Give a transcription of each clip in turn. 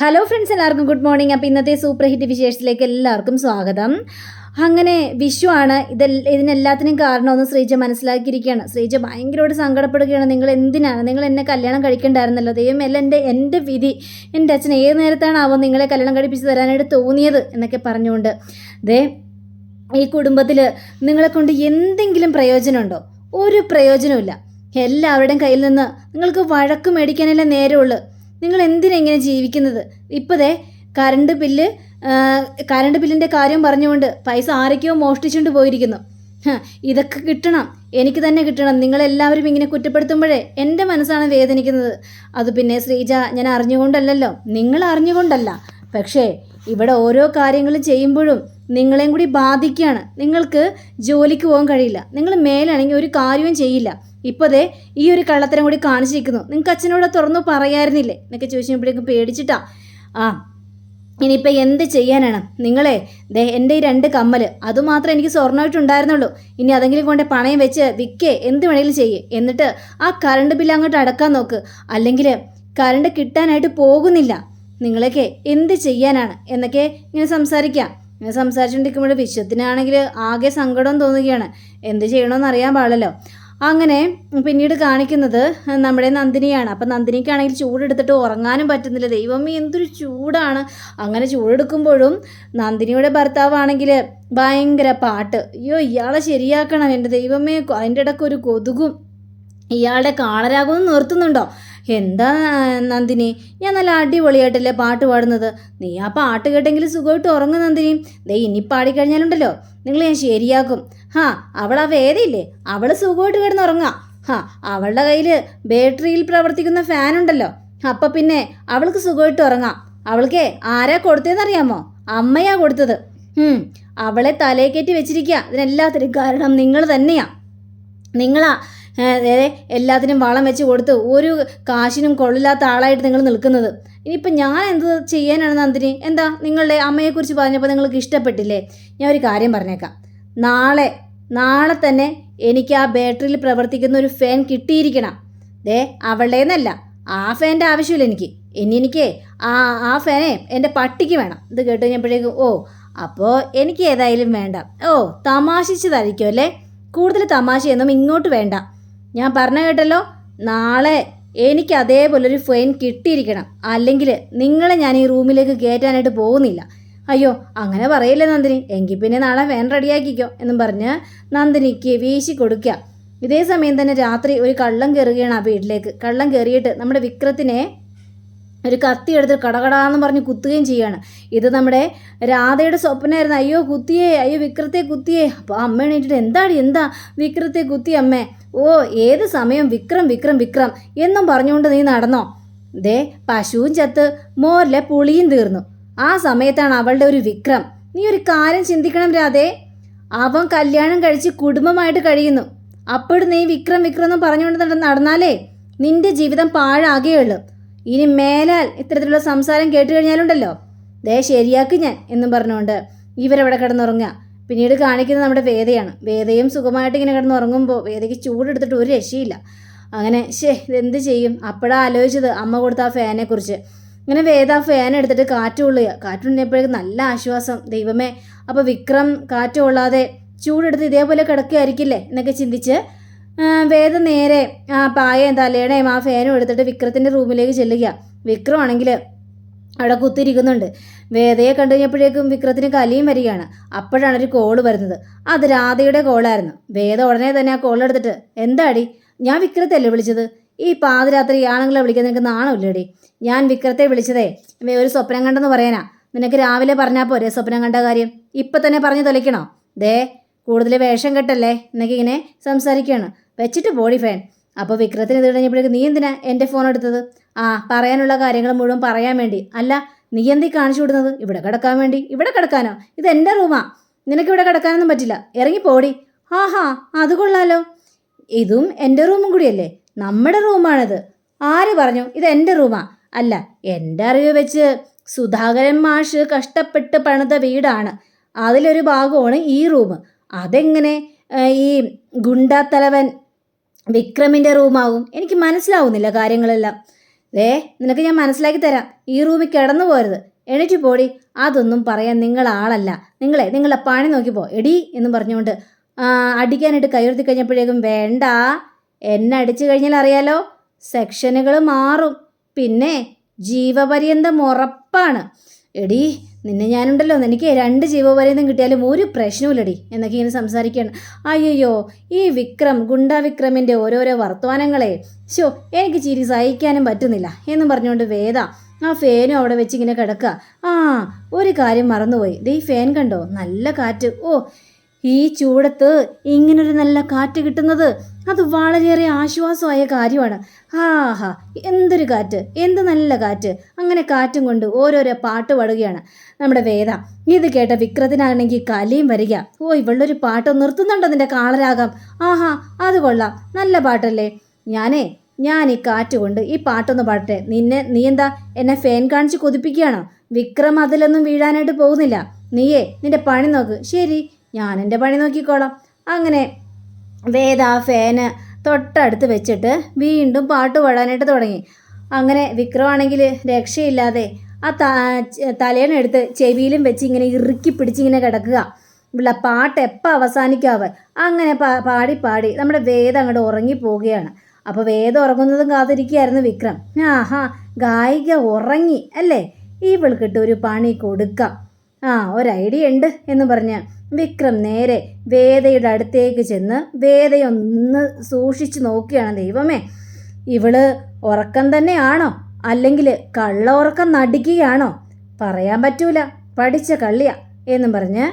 Hello friends എല്ലാവർക്കും good morning അപ്പോൾ ഇന്നത്തെ സൂപ്പർ ഹിറ്റ് വിശേഷത്തിലേക്ക് എല്ലാവർക്കും സ്വാഗതം. അങ്ങനെ വിഷു ആണ്. ഇതെ ഇതിനെല്ലാത്തിനും കാരണമെന്ന് ശ്രീജ മനസ്സിലാക്കിയിരിക്കുകയാണ്. ശ്രീജ ഭയങ്കരമായിട്ട് സങ്കടപ്പെടുകയാണ്. നിങ്ങൾ എന്തിനാണ്? നിങ്ങൾ എന്നെ കല്യാണം കഴിക്കണ്ടായിരുന്നല്ലോ? ദൈവം എല്ലാം എന്റെ എന്റെ വിധി എന്റെ അച്ഛൻ ഏത് നേരത്താണാവോ നിങ്ങളെ കല്യാണം കഴിപ്പിച്ച് തരാനായിട്ട് തോന്നിയത് എന്നൊക്കെ പറഞ്ഞുകൊണ്ട്. ദേ ഈ കുടുംബത്തിൽ നിങ്ങളെ കൊണ്ട് എന്തെങ്കിലും പ്രയോജനമുണ്ടോ? ഒരു പ്രയോജനമില്ല എല്ലാവരുടെയും കയ്യിൽ നിന്ന് നിങ്ങൾക്ക് വഴക്ക് മേടിക്കാനല്ലേ നേരമുള്ളൂ. നിങ്ങൾ എന്തിനെങ്ങനെ ജീവിക്കുന്നത്? ഇപ്പതേ കറണ്ട് ബില്ല് കറണ്ട് ബില്ലിന്റെ കാര്യം പറഞ്ഞുകൊണ്ട് പൈസ ആരൊക്കെയോ മോഷ്ടിച്ചുകൊണ്ട് പോയിരിക്കുന്നു. ഇതൊക്കെ കിട്ടണം. എനിക്ക് തന്നെ കിട്ടണം. നിങ്ങളെല്ലാവരും ഇങ്ങനെ കുറ്റപ്പെടുത്തുമ്പോഴേ എന്റെ മനസ്സാണ് വേദനിക്കുന്നത്. അത് പിന്നെ ശ്രീജ ഞാൻ അറിഞ്ഞുകൊണ്ടല്ലല്ലോ. നിങ്ങൾ അറിഞ്ഞുകൊണ്ടല്ല. പക്ഷേ ഇവിടെ ഓരോ കാര്യങ്ങളും ചെയ്യുമ്പോഴും നിങ്ങളെയും കൂടി ബാധിക്കുകയാണ്. നിങ്ങൾക്ക് ജോലിക്ക് പോകാൻ കഴിയില്ല. നിങ്ങൾ മേലാണെങ്കിൽ ഒരു കാര്യവും ചെയ്യില്ല. ഇപ്പോൾ ദേ ഈ ഒരു കള്ളത്തരം കൂടി കാണിച്ചിരിക്കുന്നു. നിങ്ങൾക്ക് അച്ഛനോട് തുറന്നു പറയായിരുന്നില്ലേ എന്നൊക്കെ ചോദിച്ചപ്പോഴേക്കും പേടിച്ചിട്ടാ. ആ ഇനിയിപ്പോൾ എന്ത് ചെയ്യാനാണ്? നിങ്ങളെ ദേ എന്റെ ഈ രണ്ട് കമ്മൽ അതുമാത്രം എനിക്ക് സ്വർണമായിട്ടുണ്ടായിരുന്നുള്ളൂ. ഇനി അതെങ്കിലും കൊണ്ട് പണയം വെച്ച് വിൽക്കേ എന്ത് വേണേലും ചെയ്യേ. എന്നിട്ട് ആ കറണ്ട് ബില്ല് അങ്ങോട്ട് അടക്കാൻ നോക്ക്. അല്ലെങ്കിൽ കറണ്ട് കിട്ടാനായിട്ട് പോകുന്നില്ല. നിങ്ങളൊക്കെ എന്ത് ചെയ്യാനാണ്? എന്നൊക്കെ ഇങ്ങനെ സംസാരിക്കാം. ഇങ്ങനെ സംസാരിച്ചുകൊണ്ടിരിക്കുമ്പോൾ വിശ്വത്തിനാണെങ്കിൽ ആകെ സങ്കടം തോന്നുകയാണ്. എന്ത് ചെയ്യണമെന്ന് അറിയാൻ പാടില്ലല്ലോ. അങ്ങനെ പിന്നീട് കാണിക്കുന്നത് നമ്മുടെ നന്ദിനിയാണ്. അപ്പം നന്ദിനിക്കാണെങ്കിൽ ചൂടെടുത്തിട്ട് ഉറങ്ങാനും പറ്റുന്നില്ല. ദൈവമേ എന്തൊരു ചൂടാണ്. അങ്ങനെ ചൂടെടുക്കുമ്പോഴും നന്ദിനിയുടെ ഭർത്താവാണെങ്കിൽ ഭയങ്കര പാട്ട്. അയ്യോ ഇയാളെ ശരിയാക്കണം. എന്റെ ദൈവമേ അതിന്റെ ഇടയ്ക്ക് ഒരു കൊതുകും ഇയാളുടെ കാളരാഗവും നിർത്തുന്നുണ്ടോ? എന്താ നന്ദിനി? ഞാൻ നല്ല അടിപൊളിയായിട്ടല്ലേ പാട്ട് പാടുന്നത്. നീ ആ പാട്ട് കേട്ടെങ്കിൽ സുഖമായിട്ട് ഉറങ്ങും നന്ദിനി. ദേ ഇനി പാടിക്കഴിഞ്ഞാലുണ്ടല്ലോ നിങ്ങൾ ഞാൻ ശരിയാക്കും. ഹാ അവൾ ആ വേദയില്ലേ? അവൾ സുഖമായിട്ട് കിടന്നുറങ്ങാം. ഹാ അവളുടെ കയ്യിൽ ബാറ്ററിയിൽ പ്രവർത്തിക്കുന്ന ഫാൻ ഉണ്ടല്ലോ. അപ്പം പിന്നെ അവൾക്ക് സുഖമായിട്ട് ഉറങ്ങാം. അവൾക്ക് ആരാ കൊടുത്തതെന്നറിയാമോ അമ്മയാ കൊടുത്തത്. അവളെ തലേക്കേറ്റി വെച്ചിരിക്കുക ഇതിനെല്ലാത്തിനും കാരണം നിങ്ങൾ തന്നെയാ. നിങ്ങളാ എല്ലാത്തിനും വളം വെച്ച് കൊടുത്ത് ഒരു കാശിനും കൊള്ളില്ലാത്ത ആളായിട്ട് നിങ്ങൾ നിൽക്കുന്നത്. ഇനിയിപ്പോൾ ഞാൻ എന്ത് ചെയ്യാനാണ് നന്ദിനി? എന്താ നിങ്ങളുടെ അമ്മയെക്കുറിച്ച് പറഞ്ഞപ്പോൾ നിങ്ങൾക്ക് ഇഷ്ടപ്പെട്ടില്ലേ? ഞാൻ ഒരു കാര്യം പറഞ്ഞേക്കാം. നാളെ നാളെ തന്നെ എനിക്ക് ആ ബാറ്ററിയിൽ പ്രവർത്തിക്കുന്ന ഒരു ഫാൻ കിട്ടിയിരിക്കണം. ദേ അവളുടേന്നല്ല. ആ ഫാന്റെ ആവശ്യമില്ല എനിക്ക്. ഇനി എനിക്ക് ആ ആ ഫാനെ എന്റെ പട്ടിക്ക് വേണം. ഇത് കേട്ട് കഴിഞ്ഞപ്പോഴേക്കും ഓ അപ്പോൾ എനിക്ക് ഏതായാലും വേണ്ട. ഓ തമാശിച്ചതായിരിക്കും അല്ലേ? കൂടുതൽ തമാശയൊന്നും ഇങ്ങോട്ട് വേണ്ട. ഞാൻ പറഞ്ഞു കേട്ടല്ലോ നാളെ എനിക്ക് അതേപോലൊരു ഫൈൻ കിട്ടിയിരിക്കണം. അല്ലെങ്കിൽ നിങ്ങളെ ഞാൻ ഈ റൂമിലേക്ക് കയറ്റാനായിട്ട് പോകുന്നില്ല. അയ്യോ അങ്ങനെ പറയില്ല നന്ദിനി? എങ്കിൽ പിന്നെ നാളെ ഫാൻ റെഡിയാക്കിക്കോ എന്നും പറഞ്ഞ് നന്ദിനിക്ക് വീശി കൊടുക്കുക. ഇതേ സമയം തന്നെ രാത്രി ഒരു കള്ളം കയറുകയാണ് ആ വീട്ടിലേക്ക്. കള്ളം കയറിയിട്ട് നമ്മുടെ വിക്രത്തിനെ ഒരു കത്തി എടുത്ത് കടകടാന്ന് പറഞ്ഞ് കുത്തുകയും ചെയ്യാണ്. ഇത് നമ്മുടെ രാധയുടെ സ്വപ്നമായിരുന്നു. അയ്യോ കുത്തിയേ അയ്യോ വിക്രത്തെ കുത്തിയേ. അപ്പോൾ അമ്മ എണീറ്റിട്ട് എന്താടി എന്താ വിക്രത്തെ കുത്തി അമ്മേ? ഓ ഏത് സമയം വിക്രം വിക്രം വിക്രം എന്നും പറഞ്ഞുകൊണ്ട് നീ നടന്നോ? ദേ പശുവും ചത്ത് മോരിലെ പുളിയും തീർന്നു. ആ സമയത്താണ് അവളുടെ ഒരു വിക്രം. നീ ഒരു കാര്യം ചിന്തിക്കണം രാധേ. അവൻ കല്യാണം കഴിച്ച് കുടുംബമായിട്ട് കഴിയുന്നു. അപ്പോഴും നീ വിക്രം വിക്രം എന്ന് പറഞ്ഞുകൊണ്ട് നട- നടന്നാലേ നിന്റെ ജീവിതം പാഴാകുകയുള്ളൂ ഇനി മേലാൽ ഇത്തരത്തിലുള്ള സംസാരം കേട്ട് കഴിഞ്ഞാലുണ്ടല്ലോ. ദേ ശരിയാക്കി ഞാൻ എന്നും പറഞ്ഞുകൊണ്ട് ഇവരവിടെ കിടന്നുറങ്ങുക. പിന്നീട് കാണിക്കുന്നത് നമ്മുടെ വേദയാണ്. വേദയും സുഖമായിട്ട് ഇങ്ങനെ കിടന്നുറങ്ങുമ്പോൾ വേദയ്ക്ക് ചൂടെടുത്തിട്ട് ഒരു രക്ഷയില്ല. അങ്ങനെ ശേ ഇതെന്ത് ചെയ്യും? അപ്പോഴാണ് ആലോചിച്ചത് അമ്മ കൊടുത്ത ആ ഫാനെക്കുറിച്ച് ഇങ്ങനെ വേദ ഫാൻ എടുത്തിട്ട് കാറ്റ് കൊള്ളുക. കാറ്റ് നല്ല ആശ്വാസം. ദൈവമേ അപ്പോൾ വിക്രം കാറ്റ് കൊള്ളാതെ ചൂടെടുത്ത് ഇതേപോലെ കിടക്കുകയായിരിക്കില്ലേ എന്നൊക്കെ ചിന്തിച്ച് വേദ നേരെ ആ പായയും തലേണയും ആ ഫാനും എടുത്തിട്ട് വിക്രത്തിന്റെ റൂമിലേക്ക് ചെല്ലുക. വിക്രമാണെങ്കിൽ അവിടെ കുത്തിയിരിക്കുന്നുണ്ട്. വേദയെ കണ്ടു കഴിഞ്ഞപ്പോഴേക്കും വിക്രത്തിന് കലിയും വരികയാണ്. അപ്പോഴാണ് ഒരു കോൾ വരുന്നത്. അത് രാധയുടെ കോളായിരുന്നു വേദ ഉടനെ തന്നെ ആ കോൾ എടുത്തിട്ട് എന്താടി? ഞാൻ വിക്രത്തല്ലേ വിളിച്ചത്? ഈ പാതിരാത്രി ആണുങ്ങളെ വിളിക്കാൻ നിനക്ക് നാണമില്ലേടി? ഞാൻ വിക്രത്തെ വിളിച്ചതേ. ഒരു സ്വപ്നം കണ്ടെന്ന് പറയാനാ. നിനക്ക് രാവിലെ പറഞ്ഞാൽ പോരെ സ്വപ്നം കണ്ട കാര്യം? ഇപ്പം തന്നെ പറഞ്ഞു തൊലയ്ക്കണോ ദേ കൂടുതൽ വേഷം കെട്ടല്ലേ? എന്നൊക്കെ ഇങ്ങനെ സംസാരിക്കുകയാണ് വെച്ചിട്ട് ബോഡി ഫാൻ അപ്പോൾ വിക്രത്തിന് ഇത് കഴിഞ്ഞപ്പോഴേക്ക് നീ എന്തിനാ എന്റെ ഫോൺ എടുത്തത്? ആ പറയാനുള്ള കാര്യങ്ങൾ മുഴുവൻ പറയാൻ വേണ്ടി. അല്ല നീ എന്തീ കാണിച്ചു വിടുന്നത് ഇവിടെ കിടക്കാൻ വേണ്ടി. ഇവിടെ കിടക്കാനോ? ഇത് എന്റെ റൂമാ നിനക്ക് ഇവിടെ കിടക്കാനൊന്നും പറ്റില്ല. ഇറങ്ങി പോടി. ആഹാ അത് കൊള്ളാലോ. ഇതും എന്റെ റൂമും കൂടിയല്ലേ? നമ്മുടെ റൂമാണിത് ആര് പറഞ്ഞു? ഇത് എന്റെ റൂമാ അല്ല എന്റെ അറിവ് വെച്ച് സുധാകരൻ മാഷ് കഷ്ടപ്പെട്ട് പണിത വീടാണ്. അതിലൊരു ഭാഗമാണ് ഈ റൂം അതെങ്ങനെ ഈ ഗുണ്ടാത്തലവൻ വിക്രമിന്റെ റൂമാവും? എനിക്ക് മനസ്സിലാവുന്നില്ല കാര്യങ്ങളെല്ലാം. ദേ നിനക്ക് ഞാൻ മനസ്സിലാക്കി തരാം. ഈ റൂമിൽ കിടന്നു പോരുത്. എണീറ്റ് പോടി. അതൊന്നും പറയാൻ നിങ്ങൾ ആളല്ല. നിങ്ങളെ നിങ്ങളെ പണി നോക്കിപ്പോ എടി എന്ന് പറഞ്ഞുകൊണ്ട് അടിക്കാനായിട്ട് കയ്യുർത്തി കഴിഞ്ഞപ്പോഴേക്കും വേണ്ട. എന്നെ അടിച്ചു കഴിഞ്ഞാൽ അറിയാലോ സെക്ഷനുകൾ മാറും. പിന്നെ ജീവപര്യന്തം ഉറപ്പാണ്. എടി നിന്നെ ഞാനുണ്ടല്ലോ. എനിക്ക് രണ്ട് ജീവപര്യന്തം കിട്ടിയാലും ഒരു പ്രശ്നവുമില്ലടി എന്നൊക്കെ ഇങ്ങനെ സംസാരിക്കുകയാണ്. അയ്യോ ഈ വിക്രം ഗുണ്ട വിക്രമിന്റെ ഓരോരോ വർത്തമാനങ്ങളെ ശോ എനിക്ക് ചിരി സഹിക്കാനും പറ്റുന്നില്ല എന്നും പറഞ്ഞുകൊണ്ട് വേദ ആ ഫാനും അവിടെ വെച്ച് ഇങ്ങനെ കിടക്കുക. ആ ഒരു കാര്യം മറന്നുപോയി. ദേ ഈ ഫാൻ കണ്ടോ? നല്ല കാറ്റ്. ഓ ഈ ചൂടത്ത് ഇങ്ങനൊരു നല്ല കാറ്റ് കിട്ടുന്നത് അത് വളരെയേറെ ആശ്വാസമായ കാര്യമാണ്. ആഹാ എന്തൊരു കാറ്റ് എന്ത് നല്ല കാറ്റ്. അങ്ങനെ കാറ്റും കൊണ്ട് ഓരോരോ പാട്ട് പാടുകയാണ് നമ്മുടെ വേദ. ഇത് കേട്ട വിക്രത്തിനാണെങ്കിൽ കലയും വരിക. ഓ ഇവളൊരു പാട്ട് നിർത്തുന്നുണ്ടോ നിന്റെ കാളരാകാം ആഹാ അത് കൊള്ളാം. നല്ല പാട്ടല്ലേ. ഞാനേ ഞാൻ ഈ കാറ്റ് കൊണ്ട് ഈ പാട്ടൊന്ന് പാടട്ടെ. നിന്നെ നീ എന്താ എന്നെ ഫാൻ കാണിച്ച് കൊതിപ്പിക്കുകയാണോ? വിക്രം അതിലൊന്നും വീഴാനായിട്ട് പോകുന്നില്ല. നീയേ നിന്റെ പണി നോക്ക്. ശരി. ഞാൻ എന്റെ പണി നോക്കിക്കോളാം. അങ്ങനെ വേദ ഫാന് തൊട്ടടുത്ത് വെച്ചിട്ട് വീണ്ടും പാട്ട് പാടാനായിട്ട് തുടങ്ങി. അങ്ങനെ വിക്രമാണെങ്കിൽ രക്ഷയില്ലാതെ ആ തലേണെടുത്ത് ചെവിയിലും വെച്ച് ഇങ്ങനെ ഇറുക്കി പിടിച്ചിങ്ങനെ കിടക്കുക. ഇവിടെ പാട്ട് എപ്പോൾ അവസാനിക്കാവ് അങ്ങനെ പാടി പാടി നമ്മുടെ വേദം അങ്ങോട്ട് ഉറങ്ങിപ്പോവുകയാണ് അപ്പോൾ വേദം ഉറങ്ങുന്നതും കാത്തിരിക്കുകയായിരുന്നു വിക്രം. ആഹാ ഗായിക ഉറങ്ങി അല്ലേ? ഇവൾക്കിട്ട് ഒരു പണി കൊടുക്കാം. ആ ഒരു ഐഡിയ ഉണ്ട് എന്ന് പറഞ്ഞ് വിക്രം നേരെ വേദയുടെ അടുത്തേക്ക് ചെന്ന് വേദയൊന്ന് സൂക്ഷിച്ച് നോക്കുകയാണ് ദൈവമേ. ഇവൾ ഉറക്കം തന്നെയാണോ? അല്ലെങ്കിൽ കള്ള ഉറക്കം നടിക്കുകയാണോ പറയാൻ പറ്റൂല. പഠിച്ച കള്ളിയാ എന്നും പറഞ്ഞ്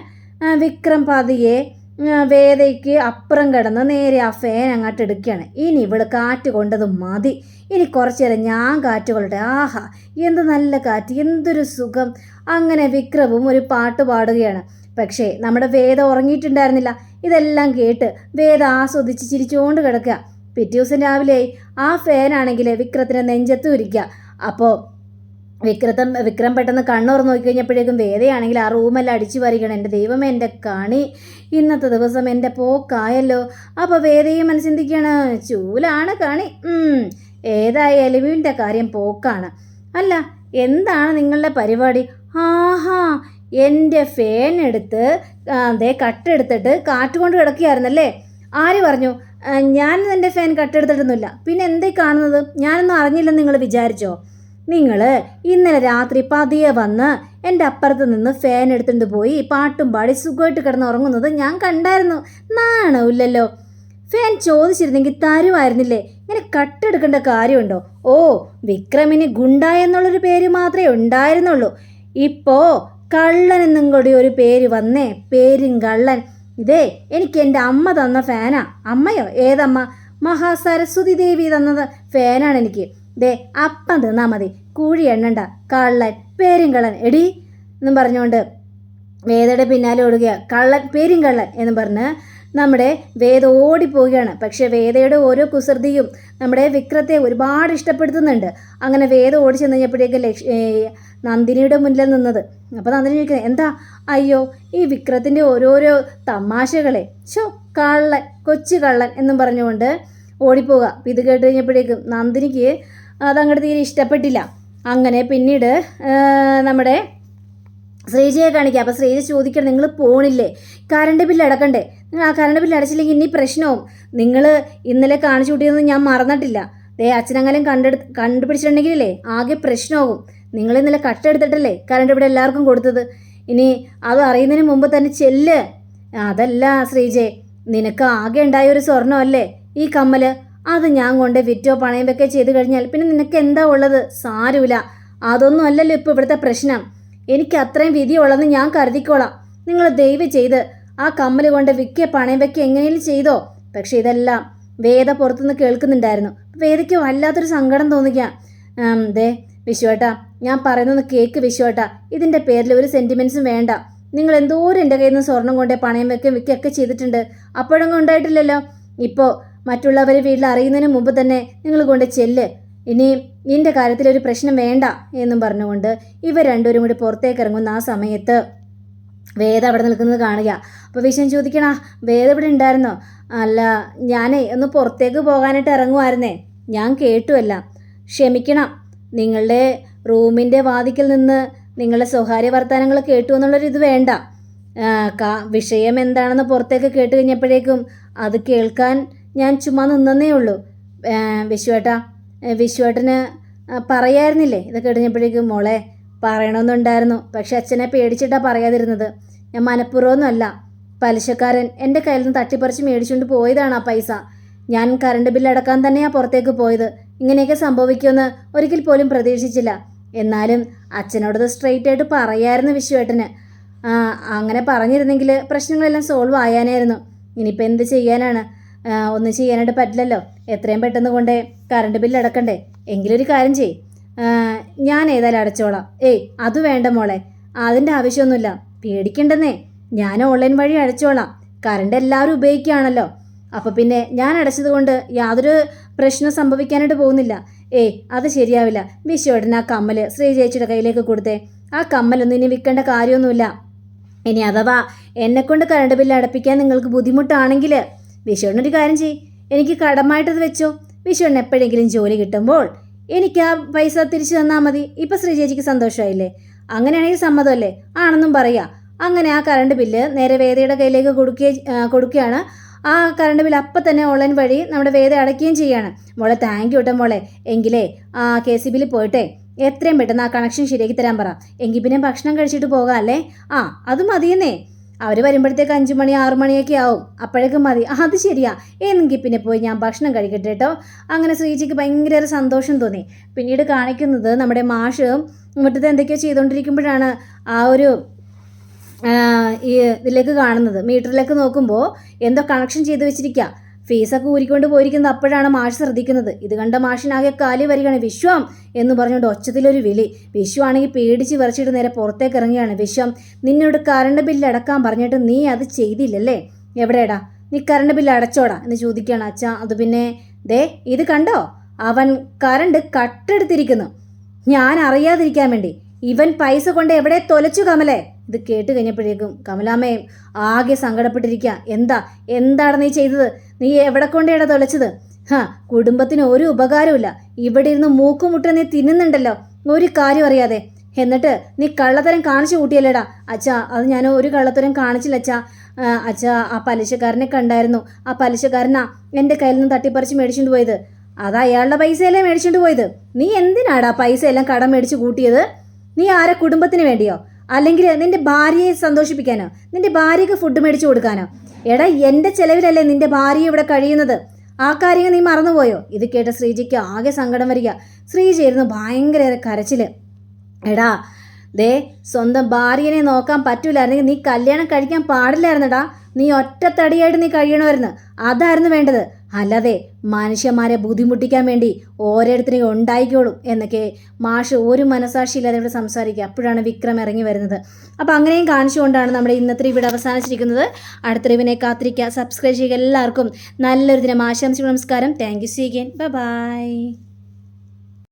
വിക്രം പതിയെ വേദയ്ക്ക് അപ്പുറം കിടന്ന് നേരെ ആ ഫാൻ അങ്ങോട്ട് എടുക്കുകയാണ്. ഇനി ഇവൾ കാറ്റ് കൊണ്ടത് മതി. ഇനി കുറച്ചു നേരം ഞാൻ കാറ്റ് കൊള്ളട്ടെ ആഹാ എന്ത് നല്ല കാറ്റ് എന്തൊരു സുഖം. അങ്ങനെ വിക്രവും ഒരു പാട്ട് പാടുകയാണ്. പക്ഷേ നമ്മുടെ വേദ ഉറങ്ങിയിട്ടുണ്ടായിരുന്നില്ല. ഇതെല്ലാം കേട്ട് വേദ ആസ്വദിച്ച് ചിരിച്ചുകൊണ്ട് കിടക്കുക. പിറ്റേ ദിവസം രാവിലെ ആ ഫാനാണെങ്കിൽ വിക്രത്തിനെ നെഞ്ചത്ത് ഇരിക്കുക അപ്പോൾ വിക്രത്തം വിക്രം പെട്ടെന്ന് കണ്ണുറന്ന് നോക്കി കഴിഞ്ഞപ്പോഴേക്കും വേദയാണെങ്കിൽ ആ റൂമെല്ലാം അടിച്ചു വരികയാണ് എന്റെ ദൈവം എന്റെ കണി. ഇന്നത്തെ ദിവസം എന്റെ പോക്കായല്ലോ. അപ്പോൾ വേദയും മനസ്സിന്തിക്കുകയാണ് ചൂലാണ് കണി. ഏതായാലും ഇവന്റെ കാര്യം പോക്കാണ്. അല്ല എന്താണ് നിങ്ങളുടെ പരിപാടി? ആഹാ എന്റെ ഫേൻ എടുത്ത് അതേ കട്ടെടുത്തിട്ട് കാറ്റ് കൊണ്ട് കിടക്കുകയായിരുന്നല്ലേ? ആര് പറഞ്ഞു? ഞാനിന്ന് എന്റെ ഫാൻ കട്ടെടുത്തിട്ടൊന്നുമില്ല. പിന്നെ എന്തേ കാണുന്നത്? ഞാനൊന്നും അറിഞ്ഞില്ലെന്ന് നിങ്ങൾ വിചാരിച്ചോ? നിങ്ങൾ ഇന്നലെ രാത്രി പതിയെ വന്ന് എന്റെ അപ്പുറത്ത് നിന്ന് ഫാൻ എടുത്തുകൊണ്ട് പോയി പാട്ടും പാടി സുഖമായിട്ട് കിടന്ന് ഉറങ്ങുന്നത് ഞാൻ കണ്ടായിരുന്നു. നാണവില്ലല്ലോ ഫാൻ ചോദിച്ചിരുന്നെങ്കിൽ തരുമായിരുന്നില്ലേ? ഇങ്ങനെ കട്ടെടുക്കേണ്ട കാര്യമുണ്ടോ? ഓ വിക്രമിന് ഗുണ്ട എന്നുള്ളൊരു പേര് മാത്രമേ ഉണ്ടായിരുന്നുള്ളൂ. ഇപ്പോൾ കള്ളൻ എന്നും കൂടി ഒരു പേര് വന്നേ പേരും കള്ളൻ. ഇതേ എനിക്ക് എന്റെ അമ്മ തന്ന ഫാനാ അമ്മയോ? ഏതമ്മ? മഹാസരസ്വതി ദേവി തന്നത് ഫാനാണ് എനിക്ക്. ദേ അപ്പം തിന്നാ മതി. കൂഴി എണ്ണണ്ട. കള്ളൻ പേരും കള്ളൻ എടി എന്നും പറഞ്ഞുകൊണ്ട് വേദയുടെ പിന്നാലെ ഓടുക കള്ളൻ പേരും കള്ളൻ എന്ന് പറഞ്ഞ് നമ്മുടെ വേദ ഓടിപ്പോവുകയാണ്. പക്ഷേ വേദയുടെ ഓരോ കുസൃതിയും നമ്മുടെ വിക്രത്തെ ഒരുപാട് ഇഷ്ടപ്പെടുത്തുന്നുണ്ട്. അങ്ങനെ വേദ ഓടി ചെന്ന് കഴിഞ്ഞപ്പോഴേക്കും നന്ദിനിയുടെ മുന്നിൽ നിന്നത്. അപ്പോൾ നന്ദിനി ചോദിക്കുന്നത് എന്താ? അയ്യോ ഈ വിക്രത്തിന്റെ ഓരോരോ തമാശകളെ. ഷോ കള്ളൻ കൊച്ചു കള്ളൻ എന്നും പറഞ്ഞുകൊണ്ട് ഓടിപ്പോവുക. ഇത് കേട്ട് കഴിഞ്ഞപ്പോഴേക്കും നന്ദിനിക്ക് അതങ്ങോട്ട് തീരെ ഇഷ്ടപ്പെട്ടില്ല. അങ്ങനെ പിന്നീട് നമ്മുടെ ശ്രീജയെ കാണിക്കുക അപ്പോൾ ശ്രീജ ചോദിക്കണം നിങ്ങൾ പോണില്ലേ? കറണ്ട് ബില്ല് അടക്കണ്ടേ? നിങ്ങൾ ആ കറണ്ട് ബില്ല് അടച്ചില്ലെങ്കിൽ ഇനി പ്രശ്നവും. നിങ്ങൾ ഇന്നലെ കാണിച്ചു കൂട്ടിയതൊന്നും ഞാൻ മറന്നിട്ടില്ല. ദേ അച്ഛനങ്ങലും കണ്ടെടു കണ്ടുപിടിച്ചിട്ടുണ്ടെങ്കിലേ ആകെ പ്രശ്നമാകും. നിങ്ങൾ ഇന്നലെ കട്ടെടുത്തിട്ടല്ലേ കറണ്ട് ഇവിടെ എല്ലാവർക്കും കൊടുത്തത്? ഇനി അത് അറിയുന്നതിന് മുമ്പ് തന്നെ ചെല്ല്. അതല്ല ശ്രീജെ നിനക്ക് ആകെ ഉണ്ടായ ഒരു സ്വർണമല്ലേ ഈ കമ്മൽ? അത് ഞാൻ കൊണ്ട് വിറ്റോ പണയം വെക്കോ ചെയ്ത് കഴിഞ്ഞാൽ പിന്നെ നിനക്ക് എന്താ ഉള്ളത്? സാരമില്ല. അതൊന്നും അല്ലല്ലോ ഇപ്പോൾ ഇവിടുത്തെ പ്രശ്നം. എനിക്ക് അത്രയും വിധിയുള്ളതെന്ന് ഞാൻ കരുതിക്കോളാം. നിങ്ങൾ ദയവ് ചെയ്ത് ആ കമ്മൽ കൊണ്ട് വിൽക്കിയ പണയം വെക്കുക എങ്ങനെയും ചെയ്തോ. പക്ഷേ ഇതെല്ലാം വേദ പുറത്തുനിന്ന് കേൾക്കുന്നുണ്ടായിരുന്നു. വേദയ്ക്ക് വല്ലാത്തൊരു സങ്കടം തോന്നുക ദേ വിശ്വേട്ടാ ഞാൻ പറയുന്നത് കേക്ക് വിശ്വേട്ടാ. ഇതിന്റെ പേരിൽ ഒരു സെന്റിമെൻസും വേണ്ട. നിങ്ങൾ എന്തോരം എന്റെ കയ്യിൽ നിന്ന് സ്വർണം കൊണ്ടേ പണയം വെക്കുകയും വിൽക്കുകയൊക്കെ ചെയ്തിട്ടുണ്ട്. അപ്പോഴൊന്നും ഉണ്ടായിട്ടില്ലല്ലോ. ഇപ്പോൾ മറ്റുള്ളവരെ വീട്ടിൽ അറിയുന്നതിന് മുമ്പ് തന്നെ നിങ്ങൾ കൊണ്ട് ചെല്ല്. ഇനി നിന്റെ കാര്യത്തിൽ ഒരു പ്രശ്നം വേണ്ട എന്നും പറഞ്ഞുകൊണ്ട് ഇവർ രണ്ടുപേരും കൂടി പുറത്തേക്ക് ഇറങ്ങുന്ന ആ സമയത്ത് വേദ അവിടെ നിൽക്കുന്നത് കാണുക. അപ്പോൾ വിഷയം ചോദിക്കണ വേദ ഇവിടെ ഉണ്ടായിരുന്നോ? അല്ല ഞാനേ ഒന്ന് പുറത്തേക്ക് പോകാനായിട്ട് ഇറങ്ങുമായിരുന്നേ ഞാൻ കേട്ടുമല്ല ക്ഷമിക്കണം. നിങ്ങളുടെ റൂമിന്റെ വാതിക്കൽ നിന്ന് നിങ്ങളുടെ സ്വകാര്യ വർത്തമാനങ്ങൾ കേട്ടു എന്നുള്ളൊരു ഇത് വേണ്ട. വിഷയം എന്താണെന്ന് പുറത്തേക്ക് കേട്ട് കഴിഞ്ഞപ്പോഴേക്കും അത് കേൾക്കാൻ ഞാൻ ചുമ്മാ നിന്നേ ഉള്ളൂ. വിശുവേട്ട വിശ്വേട്ടന് പറയായിരുന്നില്ലേ? ഇത് കഴിഞ്ഞപ്പോഴേക്കും മോളെ പറയണമെന്നുണ്ടായിരുന്നു. പക്ഷെ അച്ഛനെ പേടിച്ചിട്ടാണ് പറയാതിരുന്നത്. ഞാൻ മനഃപൂർവമൊന്നുമല്ല. പലിശക്കാരൻ എന്റെ കയ്യിൽ നിന്ന് തട്ടിപ്പറിച്ച് മേടിച്ചുകൊണ്ട് പോയതാണ് ആ പൈസ. ഞാൻ കറണ്ട് ബില്ല് അടക്കാൻ തന്നെയാണ് പുറത്തേക്ക് പോയത്. ഇങ്ങനെയൊക്കെ സംഭവിക്കുമെന്ന് ഒരിക്കൽ പോലും പ്രതീക്ഷിച്ചില്ല. എന്നാലും അച്ഛനോടത് സ്ട്രെയിറ്റ് ആയിട്ട് പറയായിരുന്നു വിശ്വേട്ടന്. അങ്ങനെ പറഞ്ഞിരുന്നെങ്കിൽ പ്രശ്നങ്ങളെല്ലാം സോൾവ് ആയാനായിരുന്നു. ഇനിയിപ്പോൾ എന്ത് ചെയ്യാനാണ്? ഒന്നും ചെയ്യാനായിട്ട് പറ്റില്ലല്ലോ. എത്രയും പെട്ടെന്ന് കൊണ്ടേ കറണ്ട് ബില്ല് അടക്കണ്ടേ? എങ്കിലൊരു കാര്യം ചെയ് ഞാൻ ഏതായാലും അടച്ചോളാം. ഏയ് അത് വേണ്ട മോളെ. അതിന്റെ ആവശ്യമൊന്നുമില്ല. പേടിക്കണ്ടെന്നേ. ഞാൻ ഓൺലൈൻ വഴി അടച്ചോളാം. കറണ്ട് എല്ലാവരും ഉപയോഗിക്കുകയാണല്ലോ. അപ്പോൾ പിന്നെ ഞാൻ അടച്ചത് കൊണ്ട് യാതൊരു പ്രശ്നം സംഭവിക്കാനായിട്ട് പോകുന്നില്ല. ഏയ് അത് ശരിയാവില്ല. വിശ്വടൻ ആ കമ്മൽ ശ്രീ ചേച്ചിയുടെ കയ്യിലേക്ക് കൊടുത്തേ. ആ കമ്മലൊന്നും ഇനി വിൽക്കേണ്ട കാര്യമൊന്നുമില്ല. ഇനി അഥവാ എന്നെക്കൊണ്ട് കറണ്ട് ബില്ല് അടപ്പിക്കാൻ നിങ്ങൾക്ക് ബുദ്ധിമുട്ടാണെങ്കിൽ വിശ്വണ്ണൊരു കാര്യം ചെയ് എനിക്ക് കടമായിട്ടത് വെച്ചോ. വിഷുവിന് എപ്പോഴെങ്കിലും ജോലി കിട്ടുമ്പോൾ എനിക്ക് ആ പൈസ തിരിച്ചു തന്നാൽ മതി. ഇപ്പം ശ്രീചേച്ചിക്ക് സന്തോഷമായില്ലേ? അങ്ങനെയാണെങ്കിൽ സമ്മതമല്ലേ? ആണെന്നും പറയാം. അങ്ങനെ ആ കറണ്ട് ബില്ല് നേരെ വേദയുടെ കയ്യിലേക്ക് കൊടുക്കുകയും കൊടുക്കുകയാണ്. ആ കറണ്ട് ബില്ല് അപ്പം തന്നെ ഓൺലൈൻ വഴി നമ്മുടെ വേദ അടയ്ക്കുകയും ചെയ്യാണ്. മോളെ താങ്ക് യു കേട്ടോ മോളെ. എങ്കിലേ ആ കെ സി ബിയിൽ പോയിട്ടെ. എത്രയും പെട്ടെന്ന് ആ കണക്ഷൻ ശരിയാക്കി തരാൻ പറ. എങ്കിൽ പിന്നെ ഭക്ഷണം കഴിച്ചിട്ട് പോകാം അല്ലേ? ആ അത് മതിയെന്നേ. അവർ വരുമ്പോഴത്തേക്ക് അഞ്ച് മണി ആറ് മണിയൊക്കെ ആവും. അപ്പോഴേക്കും മതി. അത് ശരിയാ. എന്നെങ്കിൽ പിന്നെ പോയി ഞാൻ ഭക്ഷണം കഴിക്കട്ടെ കേട്ടോ അങ്ങനെ ശ്രീജിക്ക് ഭയങ്കര സന്തോഷം തോന്നി. പിന്നീട് കാണിക്കുന്നത് നമ്മുടെ മാഷ് മുറ്റത്ത് എന്തൊക്കെയോ ചെയ്തുകൊണ്ടിരിക്കുമ്പോഴാണ് ആ ഒരു ഈ ഇതിലേക്ക് കാണുന്നത്. മീറ്ററിലേക്ക് നോക്കുമ്പോൾ എന്തോ കണക്ഷൻ ചെയ്ത് വെച്ചിരിക്കുക ഫീസൊക്കെ ഊരിക്കൊണ്ട് പോയിരിക്കുന്നത് അപ്പോഴാണ് മാഷ് ശ്രദ്ധിക്കുന്നത്. ഇത് കണ്ട മാഷിനാകെ കാലി വരികയാണ്. വിശ്വം എന്ന് പറഞ്ഞുകൊണ്ട് ഒച്ചത്തിലൊരു വിളി. വിശ്വ ആണെങ്കിൽ പേടിച്ച് വിറച്ചിട്ട് നേരെ പുറത്തേക്ക് ഇറങ്ങിയാണ് വിശ്വം നിന്നോട് കറണ്ട് ബില്ല് അടക്കാൻ പറഞ്ഞിട്ട് നീ അത് ചെയ്തില്ലല്ലേ? എവിടെയടാ? നീ കറണ്ട് ബില്ല് അടച്ചോടാ എന്ന് ചോദിക്കുകയാണ് അച്ഛാ. അത് പിന്നെ ദേ ഇത് കണ്ടോ? അവൻ കറണ്ട് കട്ടെടുത്തിരിക്കുന്നു ഞാൻ അറിയാതിരിക്കാൻ വേണ്ടി. ഇവൻ പൈസ കൊണ്ട് എവിടെ തൊലച്ചു കമലേ? ഇത് കേട്ട് കഴിഞ്ഞപ്പോഴേക്കും കമലാമ്മയും ആകെ സങ്കടപ്പെട്ടിരിക്കുക എന്താ? എന്താണ് നീ ചെയ്തത്? നീ എവിടെ കൊണ്ടേടാ തൊലച്ചത്? ഹാ കുടുംബത്തിന് ഒരു ഉപകാരമില്ല ഇവിടെ ഇരുന്ന് മൂക്കുമുട്ട നീ തിന്നുന്നുണ്ടല്ലോ. ഒരു കാര്യം അറിയാതെ. എന്നിട്ട് നീ കള്ളത്തരം കാണിച്ചു കൂട്ടിയല്ലേടാ? അച്ഛാ അത് ഞാൻ ഒരു കള്ളത്തരം കാണിച്ചില്ല അച്ഛാ. അച്ഛാ ആ പലിശക്കാരനെ കണ്ടായിരുന്നു. ആ പലിശക്കാരനാ എന്റെ കയ്യിൽ നിന്ന് തട്ടിപ്പറിച്ച് മേടിച്ചുകൊണ്ട് പോയത്. അതാ അയാളുടെ പൈസയല്ലേ മേടിച്ചുകൊണ്ട് പോയത്? നീ എന്തിനാടാ പൈസ എല്ലാം കടം മേടിച്ച് കൂട്ടിയത്? നീ ആരെ കുടുംബത്തിന് വേണ്ടിയോ? അല്ലെങ്കിൽ നിന്റെ ഭാര്യയെ സന്തോഷിപ്പിക്കാനോ നിന്റെ ഭാര്യയ്ക്ക് ഫുഡ് മേടിച്ചു കൊടുക്കാനോ. എടാ എന്റെ ചിലവിലല്ലേ നിന്റെ ഭാര്യ ഇവിടെ കഴിയുന്നത്? ആ കാര്യങ്ങൾ നീ മറന്നുപോയോ? ഇത് കേട്ട ശ്രീജിക്ക് ആകെ സങ്കടം വരിക. ശ്രീജി ആയിരുന്നു ഭയങ്കര കരച്ചിൽ. എടാ ദേ സ്വന്തം ഭാര്യനെ നോക്കാൻ പറ്റൂലായിരുന്നെങ്കിൽ നീ കല്യാണം കഴിക്കാൻ പാടില്ലായിരുന്നടാ. നീ ഒറ്റത്തടിയായിട്ട് നീ കഴിയണമായിരുന്നു. അതായിരുന്നു വേണ്ടത്. അല്ലാതെ മനുഷ്യന്മാരെ ബുദ്ധിമുട്ടിക്കാൻ വേണ്ടി ഓരോരുത്തരെയും ഉണ്ടായിക്കോളും എന്നൊക്കെ മാഷ് ഒരു മനസാക്ഷിയില്ലാതെ ഇവിടെ സംസാരിക്കുക. അപ്പോഴാണ് വിക്രം ഇറങ്ങി വരുന്നത്. അപ്പോൾ അങ്ങനെയും കാണിച്ചുകൊണ്ടാണ് നമ്മുടെ ഇന്നത്തെ ഇവിടെ അവസാനിച്ചിരിക്കുന്നത്. അടുത്ത റിവിനെ കാത്തിരിക്കുക. സബ്സ്ക്രൈബ് ചെയ്യുക. എല്ലാവർക്കും നല്ലൊരു ദിനം. ആശംസിക്കും നമസ്കാരം. Thank you see again bye bye